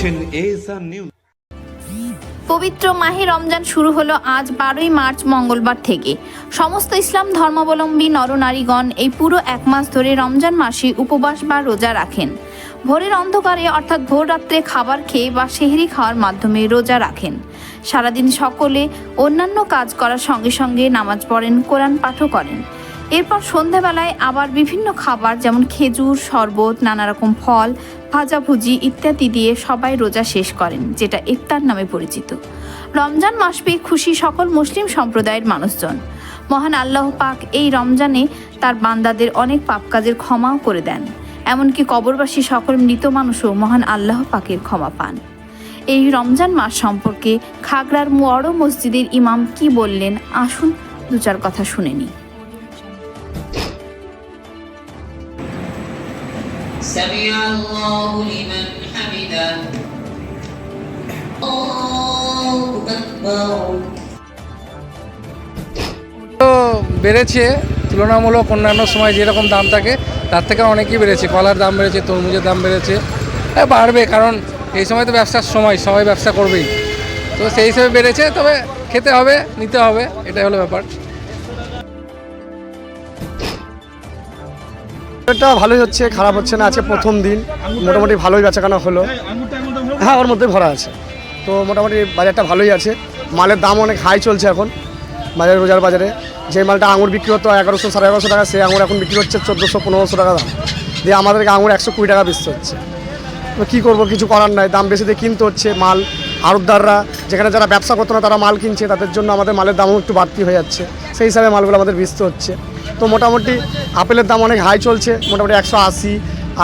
দেখছেন ASR news পবিত্র মাহে রমজান শুরু হলো আজ বারোই মার্চ মঙ্গলবার থেকে। সমস্ত ইসলাম ধর্মাবলম্বী নরনারীগণ এই পুরো এক মাস ধরে রমজান মাসে উপবাস বা রোজা রাখেন। ভোরের অন্ধকারে অর্থাৎ ভোর রাত্রে খাবার খেয়ে বা সেহরি খাওয়ার মাধ্যমে রোজা রাখেন। সারাদিন সকলে অন্যান্য কাজ করার সঙ্গে সঙ্গে নামাজ পড়েন, কোরআন পাঠও করেন। এরপর সন্ধ্যাবেলায় আবার বিভিন্ন খাবার যেমন খেজুর, শরবত নানা রকম ফল ভাজাভুজি ইত্যাদি দিয়ে সবাই রোজা শেষ করেন, যেটা ইফতার নামে পরিচিত। রমজান মাস পেয়ে খুশি সকল মুসলিম সম্প্রদায়ের মানুষজন। মহান আল্লাহ পাক এই রমজানে তার বান্দাদের অনেক পাপ কাজের ক্ষমাও করে দেন, এমনকি কবরবাসী সকল মৃত মানুষও মহান আল্লাহ পাকের ক্ষমা পান। এই রমজান মাস সম্পর্কে খাগড়ার বড় মসজিদের ইমাম কি বললেন, আসুন দু চার কথা শুনে নিই। سمع الله لمن حمده الله أكبر তো বেড়েছে তুলনামূলক অন্যান্য সময় যেরকম দাম থাকে তার থেকে অনেকই বেড়েছে কলার দাম বেড়েছে তরমুজের দাম বেড়েছে হ্যাঁ বাড়বে কারণ এই সময় তো ব্যবসার সময় সবাই ব্যবসা করবেই তো সেই হিসেবে বেড়েছে তবে খেতে হবে নিতে হবে এটাই হলো ব্যাপার এটা ভালোই হচ্ছে, খারাপ হচ্ছে না আছে প্রথম দিন, মোটামুটি ভালোই বেচাকেনা হলো। হ্যাঁ ওর মধ্যে ভরা আছে। তো মোটামুটি বাজারটা ভালোই আছে। মালের দাম অনেক হাই চলছে এখন, বাজার, রোজার বাজারে। যে মালটা আঙুর বিক্রি হতো এগারোশো, সাড়ে এগারোশো টাকা, সেই আঙুর এখন বিক্রি হচ্ছে চোদ্দোশো, পনেরোশো টাকা দাম। দিয়ে আমাদেরকে আঙুর একশো কুড়ি টাকা বেচতে হচ্ছে। তো কী করব, কিছু করার নাই। দাম বেশি দিয়ে কিনতে হচ্ছে মাল, আড়তদাররা। যেখানে যারা ব্যবসা করতো না, তারা মাল কিনছে, তাদের জন্য আমাদের মালের দামও একটু বাড়তি হয়ে যাচ্ছে। সেই হিসাবে মালগুলো আমাদের বেচতে হচ্ছে। তো মোটামুটি আপেলের দাম অনেক হাই চলছে, মোটামুটি একশো আশি।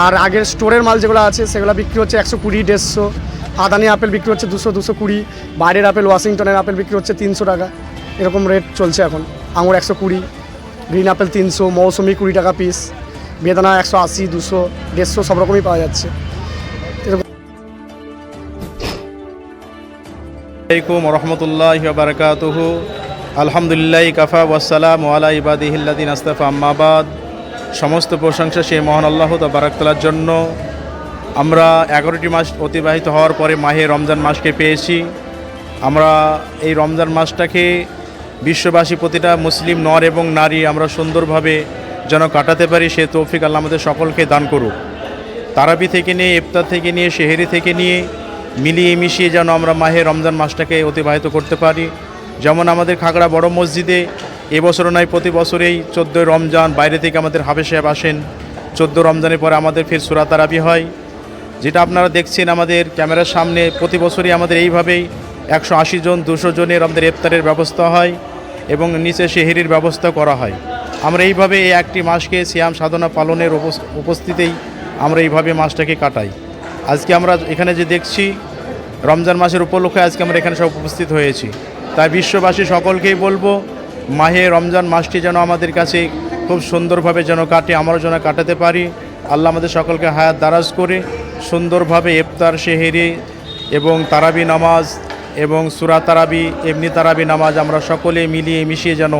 আর আগের স্টোরের মাল যেগুলো আছে, সেগুলো বিক্রি হচ্ছে একশো কুড়ি, দেড়শো। আদানি আপেল বিক্রি হচ্ছে দুশো দুশো কুড়ি। বাইরের আপেল, ওয়াশিংটনের আপেল বিক্রি হচ্ছে তিনশো টাকা। এরকম রেট চলছে এখন। আঙুর একশো কুড়ি গ্রিন আপেল তিনশো, মৌসুমি কুড়ি টাকা পিস বেদানা একশো আশি, দুশো, দেড়শো, সব রকমই পাওয়া যাচ্ছে। আলাইকুম রহমতুল্লাহ বারকাতুহু। আলহামদুলিল্লাহ কাফা ওয়াসালাম ওয়ালা ইবাদিহিল্লাদিন আস্তাফা আম্মাবাদ সমস্ত প্রশংসা সেই মহান আল্লাহ বারাকতালার জন্য। আমরা এগারোটি মাস অতিবাহিত হওয়ার পরে মাহে রমজান মাসকে পেয়েছি। আমরা এই রমজান মাসটাকে বিশ্ববাসী প্রতিটা মুসলিম নর এবং নারী আমরা সুন্দরভাবে যেন কাটাতে পারি, সে তৌফিক আল্লাহ আমাদের সকলকে দান করুক। তারাবি থেকে নিয়ে, ইফতার থেকে নিয়ে শেহেরি থেকে নিয়ে মিলিয়ে মিশিয়ে যেন আমরা মাহে রমজান মাসটাকে অতিবাহিত করতে পারি। যেমন আমাদের খাগড়া বড় মসজিদে এবছরও নয়, প্রতি বছরেই চোদ্দোই রমজান, বাইরে থেকে আমাদের হাফে সাহেব আসেন। চোদ্দ রমজানের পরে আমাদের ফের সুরা তারাবি হয়। যেটা আপনারা দেখছেন আমাদের ক্যামেরার সামনে, প্রতি বছরই আমাদের এইভাবেই একশো আশি জন, দুশো জনের আমাদের ইফতারের ব্যবস্থা হয় এবং নিচে শেহেরির ব্যবস্থা করা হয়। আমরা এইভাবে এই একটি মাসকে সিয়াম সাধনা পালনের উপস- উপস্থিতেই আমরা এইভাবে মাসটাকে কাটাই। আজকে আমরা এখানে যে দেখছি, রমজান মাসের উপলক্ষে আজকে আমরা এখানে সব উপস্থিত হয়েছি। তাই বিশ্ববাসী সকলকেই বলব, মাহে রমজান মাসটি যেন আমাদের কাছে খুব সুন্দরভাবে যেন কাটে আমরা যেন কাটাতে পারি। আল্লাহ আমাদের সকলকে হায়াত দারাজ করে, সুন্দরভাবে ইফতার শেহেরি এবং তারাবি নামাজ এবং সুরা তারাবি, এমনি তারাবি নামাজ আমরা সকলে মিলিয়ে মিশিয়ে যেন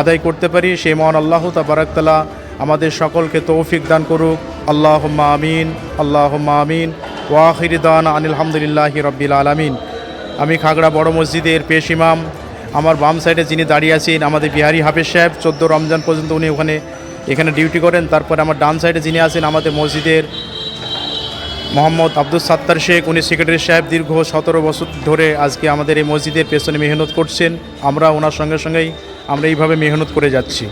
আদায় করতে পারি। সে মহান আল্লাহ তাবারাকতালা আমাদের সকলকে তৌফিক দান করুক। আল্লাহ আমিন আল্লাহ আমিন। ওয়াহির দান আনিলহামদুলিল্লাহি রব্বিল আলমিন। আমি খাগড়া বড় মসজিদের পেশ ইমাম। আমার বাম সাইডে যিনি দাঁড়িয়ে আছেন, আমাদের বিহারি হাফেজ সাহেব, চোদ্দ রমজান পর্যন্ত উনি ওখানে, এখানে ডিউটি করেন। তারপর আমার ডান সাইডে যিনি আছেন, আমাদের মসজিদের মোহাম্মদ আব্দুল সাত্তার শেখ, উনি সেক্রেটারি সাহেব দীর্ঘ সতেরো বছর ধরে আজকে আমাদের এই মসজিদের পেছনে মেহনত করছেন। আমরা ওনার সঙ্গে সঙ্গেই আমরা এইভাবে মেহনত করে যাচ্ছি।